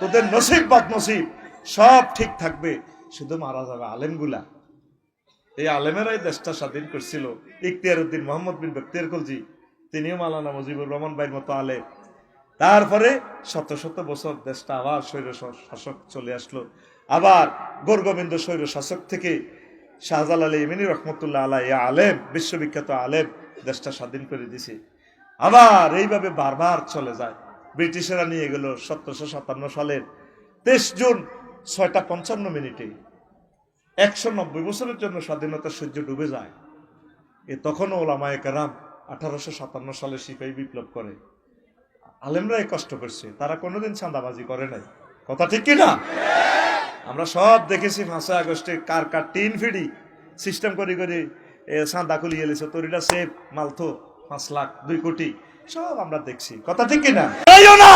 তোদের নসিব নসিব সব ঠিক থাকবে। শুধু মারা যাবে আলেমগুলা। এই আলেমেরাই দেশটা স্বাধীন করছিল। ইখতিয়ার উদ্দিন মোহাম্মদ বিন তিনিও মালানা মুজিবুর রহমান ভাইয়ের মতো আলেম। তারপরে শত শত বছর দেশটা আবার স্বৈর শাসক চলে আসলো। আবার গোরগোবিন্দ স্বৈর শাসক থেকে শাহজাল আলী ইমিনী রহমতুল্লাহ আলাই আলেম, বিশ্ববিখ্যাত আলেম, দেশটা স্বাধীন করে দিছে। আবার এইভাবে বারবার চলে যায়। ব্রিটিশেরা নিয়ে গেল সতেরোশো সাতান্ন সালের তেইশ জুন ছয়টা পঞ্চান্ন মিনিটে। একশো নব্বই বছরের জন্য স্বাধীনতা সূর্য ডুবে যায়। এ তখনও ওলামায়ে কারাম আঠারোশো সাতান্ন সালে সিপাহী বিপ্লব করে। আলেমরাই কষ্ট করছে, তারা কোনোদিন চাঁদাবাজি করে নাই। কথা ঠিক কি না? আমরা সব দেখেছি পাঁচই আগস্টে কার কার টিন ফিডি সিস্টেম করে করে চাঁদা খুলিয়ে এলেছে তরিটা সেফ মালথো পাঁচ লাখ, দুই কোটি, সব আমরা দেখছি। কথা ঠিক কিনা? তাইও না!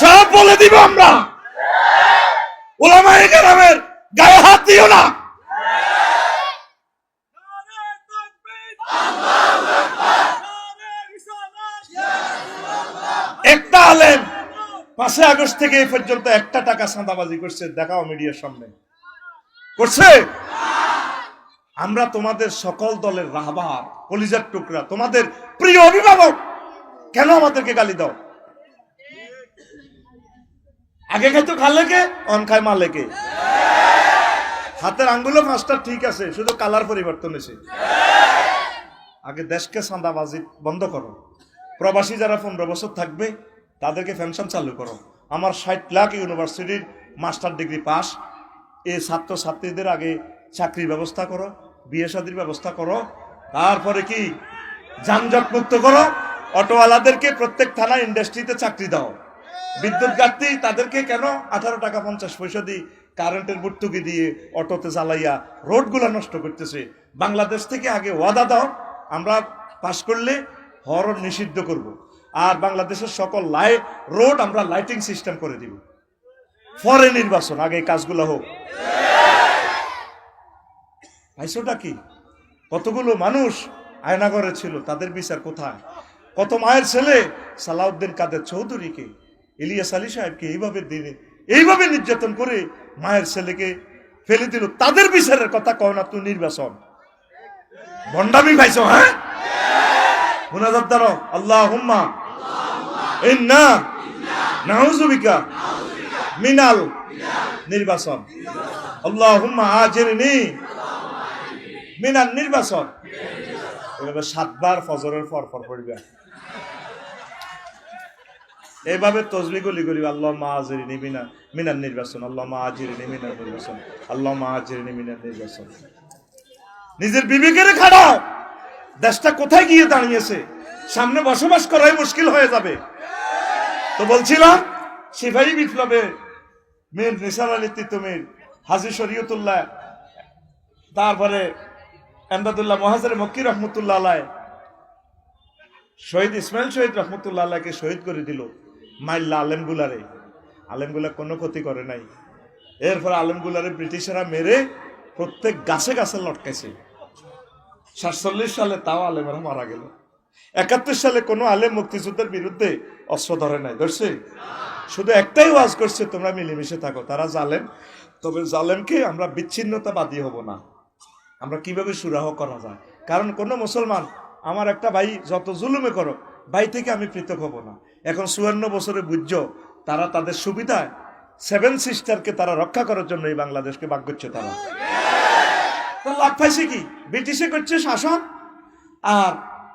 সব বলে দিব আমরা! ওলামায়ে কেরামের গায়ে হাত দিও না! একটা আলেম পাঁচই আগস্ট থেকে এই পর্যন্ত একটা টাকা চাঁদাবাজি করছে, দেখাও মিডিয়ার সামনে। করছে? আমরা তোমাদের সকল দলের রাহবার, কলিজার টুকরা, তোমাদের প্রিয় অভিভাবক, কেন আমাদেরকে গালি দাও? আগে খাইতো খালেকে অন খায় মালেকে হাতের আঙ্গুলো পাঁচটা ঠিক আছে, শুধু কালার পরিবর্তন হয়েছে। আগে দেশকে চাঁদাবাজি বন্ধ করো। প্রবাসী যারা পনেরো বছর থাকবে, তাদেরকে পেনশন চালু করো। আমার ষাট লাখ ইউনিভার্সিটির মাস্টার ডিগ্রি পাস। এই ছাত্র ছাত্রীদের আগে চাকরির ব্যবস্থা করো, বিয়ে শাদির ব্যবস্থা করো, তারপরে কি, যানজট মুক্ত করো, অটোওয়ালাদেরকে প্রত্যেক থানা ইন্ডাস্ট্রিতে চাকরি দাও। বিদ্যুৎ ঘাটতি, তাদেরকে কেন আঠারো টাকা পঞ্চাশ পয়সা দিই কারেন্টের ভর্তুকি দিয়ে অটোতে চালাইয়া রোডগুলো নষ্ট করতেছে? বাংলাদেশ থেকে আগে ওয়াদা দাও, আমরা পাশ করলে হরর নিষিদ্ধ করব। আর বাংলাদেশের সকল লাই, রোড আমরা লাইটিং সিস্টেম করে দিব। পরে নির্বাচন, আগে কাজগুলো হোক। পাইছোটা কি? কতগুলো মানুষ আয়নাগরে ছিল, তাদের বিচার কোথায়? কত মায়ের ছেলে? সালাউদ্দিন কাদের চৌধুরীকে? ইলিয়াস আলী সাহেবকে এইভাবে দিনে, এইভাবে নির্যাতন করে মায়ের ছেলেকে ফেলে দিল, তাদের বিচারের কথা কয় না তুই নির্বাচন। ভণ্ডামি পাইছো হ্যাঁ? মুনাজাত দাঁড়ো আল্লাহ হুম্মা ইন্না নাউজুবিকা মিনাল নির্বাচন। আল্লাহ হুম্মা আজিরনি মিনাল নির্বাচন। এভাবে সাতবার ফজরের পর পর পড়বে। এইভাবে তসবি গলি করি আল্লাহ মা আজিরিনি মিনা, মিনার নির্বাচন আল্লাহ মা আজিরিনি মিনার নির্বাচন আল্লাহ মা আজিরিনি মিনার নির্বাচন। নিজের বিবেকের খাড়াও দেশটা কোথায় গিয়ে দাঁড়িয়েছে? সামনে বসবাস করাই মুশকিল হয়ে যাবে। তো বলছিলাম, সিপাহী বিপ্লবে মীর নিসার আলী তিতুমির, হাজি শরীয়তুল্লাহ, তারপরে এমদাদুল্লাহ মহাজারে মক্কি রহমতুল্লাহ আলায়। শহীদ ইসমাইল শহীদ রহমতুল্লাহ আল্লাহকে শহীদ করে দিল মাইল্লা আলেমগুলারে। আলেমগুলা কোনো ক্ষতি করে নাই। এরপর আলেমগুলারে ব্রিটিশরা মেরে প্রত্যেক গাছে গাছে লটকাইছে। সাতচল্লিশ সালে তাও আলেমেরা মারা গেল। একাত্তর সালে কোনো আলেম মুক্তিযুদ্ধের বিরুদ্ধে অস্ত্র ধরে নাই। ধরছে? শুধু একটাই ওয়াজ করছে, তোমরা মিলেমিশে থাকো। তারা জালেম। তবে জালেমকে আমরা বিচ্ছিন্নতাবাদী হব না। আমরা কীভাবে সুরাহ করা যায়? কারণ কোনো মুসলমান, আমার একটা ভাই যত জুলুমে করো ভাই থেকে আমি পৃথক হব না। এখন চুয়ান্ন বছরে বুঝছ, তারা তাদের সুবিধায় সেভেন সিস্টারকে তারা রক্ষা করার জন্য এই বাংলাদেশকে বাক করছে তারা লাভ পাইছে কি? ব্রিটিশে করছে শাসন, আর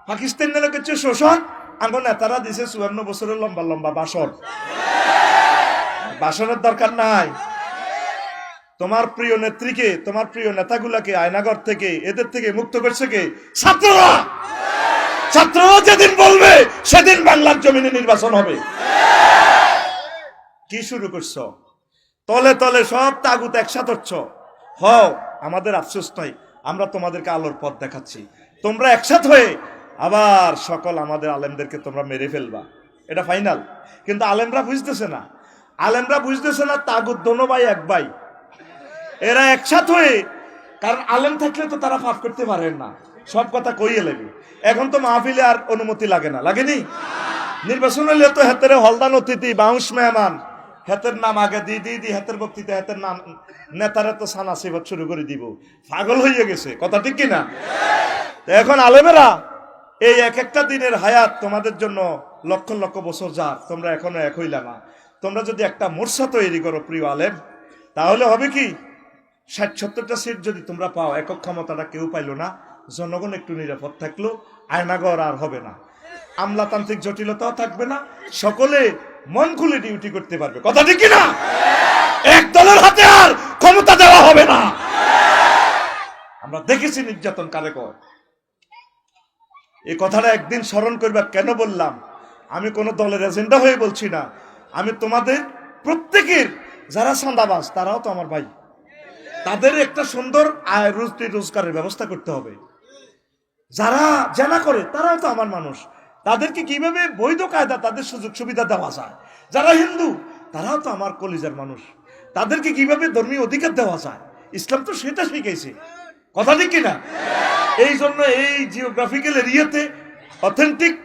পাকিস্তান নেলে করছে শোষণ। আমার নেতারা দিছে চুয়ান্ন বছরের লম্বা লম্বা বাসন। বাসনের দরকার নাই। তোমার প্রিয় নেত্রীকে, তোমার প্রিয় নেতাগুলাকে, আয়নাগর থেকে, এদের থেকে মুক্ত করছে কে? ছাত্ররা! ছাত্ররা যেদিন বলবে, সেদিন বাংলার জমিনে নির্বাচন হবে। কি শুরু করছ? তলে তলে সব তাগুত একসাথে হচ্ছ। হও, আমাদের আফসোস নয়, আমরা তোমাদেরকে আলোর পথ দেখাচ্ছি। তোমরা একসাথ হয়ে আবার সকল আমাদের আলেমদেরকে তোমরা মেরে ফেলবা। এটা ফাইনাল। কিন্তু আলেমরা বুঝতেছে না। আলেমরা বুঝতেছে না, তাগুত দোনো ভাই, এক ভাই। এরা একসাথ হয়ে, কারণ আলেম থাকলে তো তারা পাপ করতে পারেন না। সব কথা কইয়ে লাগে এখন তো মাহফিলে আর অনুমতি লাগে না। লাগেনি? নির্বাচন হলে তো হেতের হলদান অতিথি, বাউন্স মেহমান, হেতের নাম আগে দি দি দি, হেতের বক্তৃতা, হেতের নাম, নেতারা তো সানা সেবা শুরু করে দিব। পাগল হয়ে গেছে। কথা ঠিক কিনা? এখন আলেমেরা এই এক একটা দিনের হায়াত তোমাদের জন্য লক্ষ লক্ষ বছর যার তোমরা এখনও এক হইলা না। তোমরা যদি একটা মোর্চা তৈরি করো প্রিয় আলেম, তাহলে হবে কি? ষাট সত্তরটা সিট যদি তোমরা পাও, একক ক্ষমতাটা কেউ পাইলো না। জনগণ একটু নিরাপদ থাকল আয়নাগর আর হবে না। আমলাতান্ত্রিক জটিলতাও থাকবে না, সকলে মন খুলে ডিউটি করতে পারবে। কথা ঠিক না এক দলের হাতে আর ক্ষমতা দেওয়া হবে না। আমরা দেখেছি নির্যাতন কারে কর এই কথাটা একদিন স্মরণ করবা, কেন বললাম? আমি কোনো দলের এজেন্ডা হয়ে বলছি না। আমি তোমাদের প্রত্যেকের যারা সান্দাবাজ তারাও তো আমার ভাই। তাদের একটা সুন্দর আয় রুজি রোজগারের ব্যবস্থা করতে হবে। যারা জানা করে, তারাও তো আমার মানুষ। তাদেরকে কীভাবে বৈধ কায়দা, তাদের সুযোগ সুবিধা দেওয়া যায়? যারা হিন্দু, তারাও তো আমার কলিজার মানুষ। তাদেরকে কীভাবে ধর্মীয় অধিকার দেওয়া যায়? ইসলাম তো সেটা শিখেছে। কথা ঠিক কিনা? এই জন্য এই জিওগ্রাফিক্যাল এরিয়াতে অথেন্টিক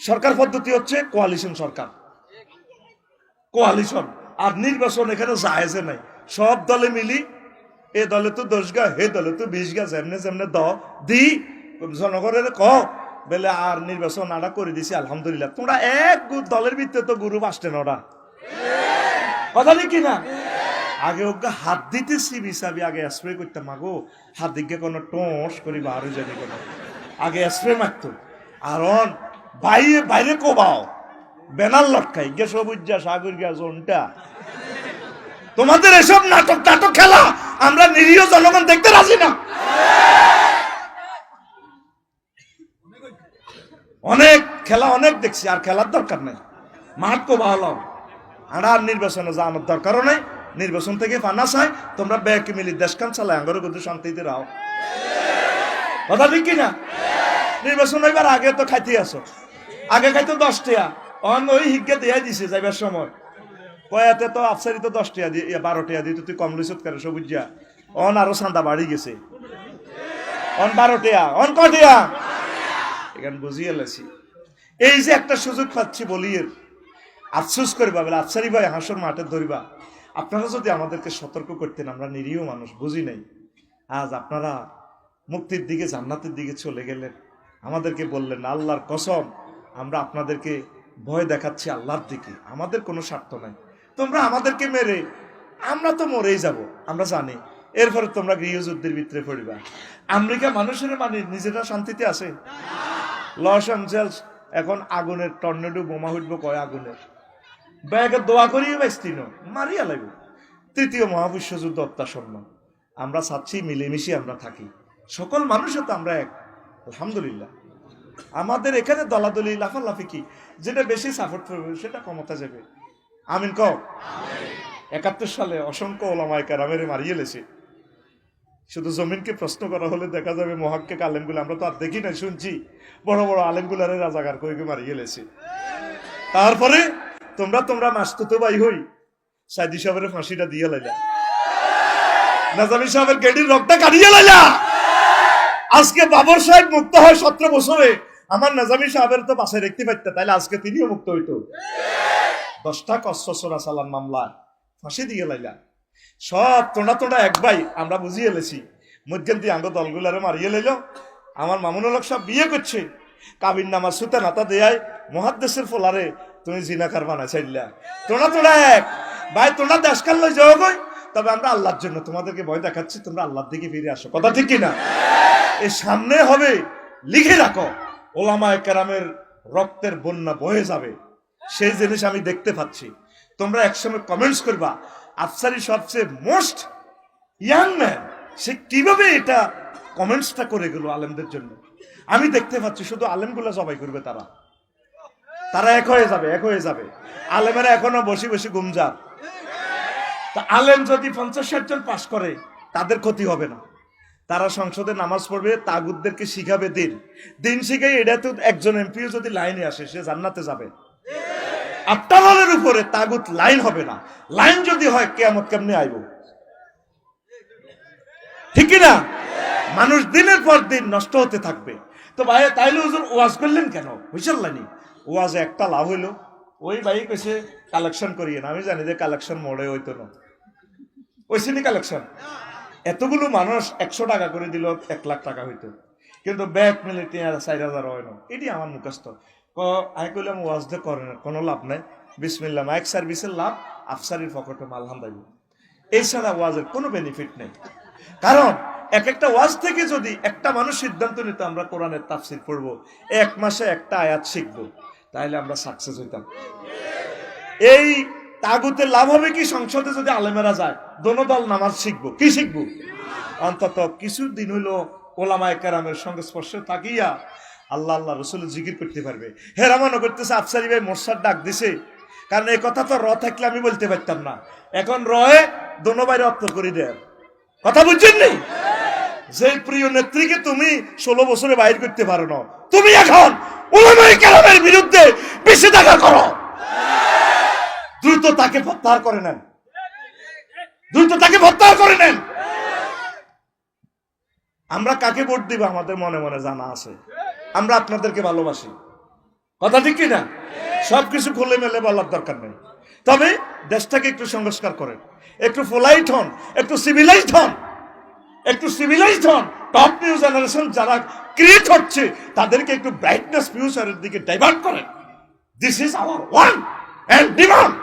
সরকার পদ্ধতি হচ্ছে কোয়ালিশন সরকার। কোয়ালিশন আর নির্বাচন এখানে জায়েজে নাই। সব দলে মিলি এ দলে তো দশ গা, হে দলে তো বিশ গা, যেমনে যেমনে দ, দি, জনগণের ক। বেলে আর নির্বাচন আড়া করে দিছি, আলহামদুলিল্লাহ। তোমরা এক দলের ভিতরে তো গুরু আসতেন ওরা। কথা কি না আগে ওকে হাত দিতেছি বিসাবি আগে স্প্রে করতাম, মাগো। হাত দিকে কোনো টোস করি বাহারে জানি কোনো। আগে স্প্রে মারতো। আর বাইরে বাইরে কোবাও। ব্যানার লটকাই গে যা সাগর গা জোনটা তোমাদের এসব নাটক নাটক খেলা? আমরা নিরীহ জনগণ দেখতে রাজি না। অনেক খেলা অনেক দেখছি, আর খেলার দরকার নেই। মাঠ কো ভালো আর আর নির্বাচনে যাওয়ানোর দরকারও নেই। নির্বাচন থেকে ফানা চাই তোমরা ব্যাগ মিলি দেশকান চালায় আঙ্গরে কিন্তু শান্তিতে রাও। কথা ঠিক কিনা নির্বাচন এবার আগে তো খাইতে আসো। আগে খাইতো দশ টিয়া অন ওই হিজ্ঞে দিয়ে দিছে যাইবার সময়। কয়াতে তো আফসারি তো দশ টিয়া দিয়ে বারো টিয়া দিয়ে তুই কম লইছত করে সবুজিয়া অন আরও চান্দা বাড়ি গেছে। অন বারো টিয়া, অন কটিয়া এখানে বুঝিয়ে লেছি। এই যে একটা সুযোগ পাচ্ছি বলিয়ের। আফসোস করবা, বলে আফসারি ভাই হাসর মাঠে ধরিবা। আপনারা যদি আমাদেরকে সতর্ক করতেন, আমরা নিরীহ মানুষ, বুঝি নাই। আজ আপনারা মুক্তির দিকে, জান্নাতের দিকে চলে গেলেন। আমাদেরকে বললেন, আল্লাহর কসম, আমরা আপনাদেরকে ভয় দেখাচ্ছি আল্লাহর দিকে। আমাদের কোনো স্বার্থ নাই। তোমরা আমাদেরকে মেরে, আমরা তো মরেই যাব, আমরা জানি। এরপরে তোমরা গৃহযুদ্ধের ভিতরে পড়িবা। আমেরিকা মানুষের মানে নিজেরা শান্তিতে আছে? লস অ্যাঞ্জেলস, এখন আগুনের টর্নেডো বোমা উঠব কয় আগুনের ব্যাগে দোয়া করিয়ে বাইস্তিন মারিয়া লাগবে। তৃতীয় মহাবিশ্বযুদ্ধ অত্যাসন্ন। আমরা চাচ্ছি মিলেমিশে আমরা থাকি। সকল মানুষও তো আমরা এক। আলহামদুলিল্লাহ। আমাদের এখানে দলাদলি, লাফালাফি কি? যেটা বেশি সাপোর্ট করবে, সেটা ক্ষমতা যাবে। আমিন ক একাত্তর সালে অসংখ্য ওলামায় কারামের মারিয়ে লেছে শুধু জমিনকে প্রশ্ন করা হলে দেখা যাবে মহাক্কে আলেমগুলো, আমরা তো আর দেখি না শুনছি। বড় বড় আলেমগুলারে রাজাগার কইকে মারিয়ে লেছে তারপরে তোমরা তোমরা মাসতুতো ভাই হই, সাইদি সাহেবের ফাঁসিটা দিয়ে লাইলা। নাজামি সাহেবের গেডির রক্তটা কাটিয়ে লাইলা। আজকে বাবর সাহেব মুক্ত হয় সতেরো বছরে। আমার নাজামি সাহেবের তো বাসায় দেখতে পাইতে, তাইলে আজকে তিনিও মুক্ত হইতো। দশটা কষ্টরা সালান মামলা। ফাঁসি দিয়ে লাইলা। সব তোঁড়া তোঁড়া এক ভাই, আমরা বুঝিয়ে এলেছি মধ্যম দিয়ে আঙ্গ দলগুলারে মারিয়ে লাইল। আমার মামুনুল হক সব বিয়ে করছে। কাবির নামা সুতে নাতা দেয়ায় মহাদ্দেশের ফোলারে তুমি জিনাকার বানা চাইলা তোঁড়া তোঁড়া এক। ভাই তোমরা দেশকাল লই যাও গই তবে আমরা আল্লাহর জন্য তোমাদেরকে ভয় দেখাচ্ছি, তোমরা আল্লাহর দিকে ফিরে আসো। কথা ঠিক কিনা? এ সামনে হবে, লিখে রাখো। ওলামায় কেরামের রক্তের বন্যা বয়ে যাবে। সেই জিনিস আমি দেখতে পাচ্ছি। তোমরা একসময় কমেন্টস করবা, আফসারি সবচেয়ে মোস্ট ইয়াং ম্যান সে কীভাবে এটা কমেন্টসটা করে গেল আলেমদের জন্য? আমি দেখতে পাচ্ছি, শুধু আলেমগুলা সবাই করবে তারা। তারা এক হয়ে যাবে, এক হয়ে যাবে। আলেমেরা এখনও বসে বসে গুমজার। তা আলেম যদি পঞ্চাশ ষাট জন পাশ করে, তাদের ক্ষতি হবে না। তারা সংসদে নামাজ পড়বে তাগুদদেরকে শিখাবে দিন। দিন শিখে এটা তো একজন এমপিও যদি লাইনে আসে, সে জান্নাতে যাবে। আফটারের উপরে তাগুত লাইন হবে না। লাইন যদি হয় কেমন কেমনে আইব? ঠিক না মানুষ দিনের পর দিন নষ্ট হতে থাকবে। তো ভাই, তাইলে হুজুর ওয়াজ করলেন কেন? বুঝলানি ওয়াজে একটা লাভ হইল। ওই ভাই কইছে, কালেকশন করিয়ে না আমি জানি যে কালেকশন মোড়ে হইতো না। ওইসে নি কালেকশন? এতগুলো মানুষ একশো টাকা করে দিল, এক লাখ টাকা হইতো। কিন্তু ব্যাগ মিলে তিন হাজার, চার হাজার হয় না। এটি আমার মুখস্থ। ওয়াজ কোনো লাভ নাই। সার্ভিসের লাভ, আফসারির এছাড়া ওয়াজের কোনো বেনিফিট নেই। কারণ এক একটা ওয়াজ থেকে যদি একটা মানুষ সিদ্ধান্ত নিত, আমরা কোরআনের তাফসির পড়ব, এক মাসে একটা আয়াত শিখব তাহলে আমরা সাকসেস হইতাম। এই তাগুতে লাভ হবে কি? সংসদে যদি আলেমেরা যায়, দোনো দল নামাজ শিখব, কি শিখব? অন্তত কিছু দিন হইল ওলামায় কেরামের সঙ্গে স্পর্শে থাকিয়া আল্লাহ আল্লাহ রসুল জিকির করতে পারবে। হেরা মনে করতেছে আফসারি ভাই মোর্শার ডাক দিছে। কারণ এই কথা তো র থাকলে আমি বলতে পারতাম না। এখন রয়ে দোনো বাইরে অত্তর করে দেয় কথা বুঝছেন নি? যে প্রিয় নেত্রীকে তুমি ষোলো বছরে বাইর করতে পারো না, তুমি এখন কেরামের বিরুদ্ধে বেশি দেখা করো। দ্রুত তাকে প্রত্যাহার করে নেন। দ্রুত তাকে প্রত্যাহার করে নেন। আমরা কাকে ভোট দিব আমাদের মনে মনে জানা আছে। আমরা আপনাদেরকে ভালোবাসি। কথা ঠিক কিনা? সবকিছু খুলে মেলে বলার দরকার নেই। তবে দেশটাকে একটু সংস্কার করেন। একটু ফোলাইট হন, একটু সিভিলাইজড হন, একটু সিভিলাইজড হন। টপ নিউ জেনারেশন যারা ক্রিয়েট হচ্ছে, তাদেরকে একটু ব্রাইটনেস ফিউচারের দিকে ডাইভার্ট করেন। This is our one and demand